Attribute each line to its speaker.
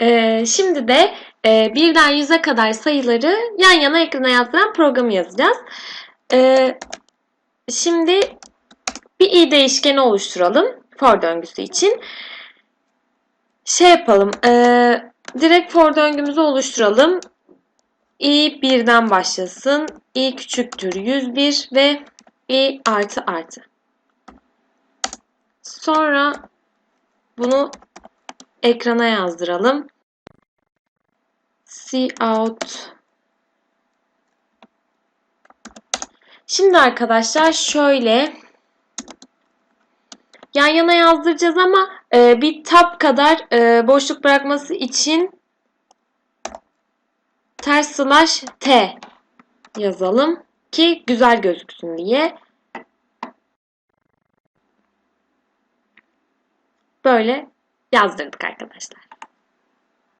Speaker 1: Ee, şimdi de e, birden yüze kadar sayıları yan yana ekrana yazdıran programı yazacağız. Ee, şimdi bir i değişkeni oluşturalım for döngüsü için. Şey yapalım, e, direkt for döngümüzü oluşturalım. i birden başlasın, i küçüktür 101 ve i artı artı. Sonra bunu ekrana yazdıralım. Cout. Şimdi arkadaşlar şöyle yan yana yazdıracağız ama e, bir tab kadar e, boşluk bırakması için ters slash t yazalım ki güzel gözüksün diye. Böyle yazdırdık arkadaşlar.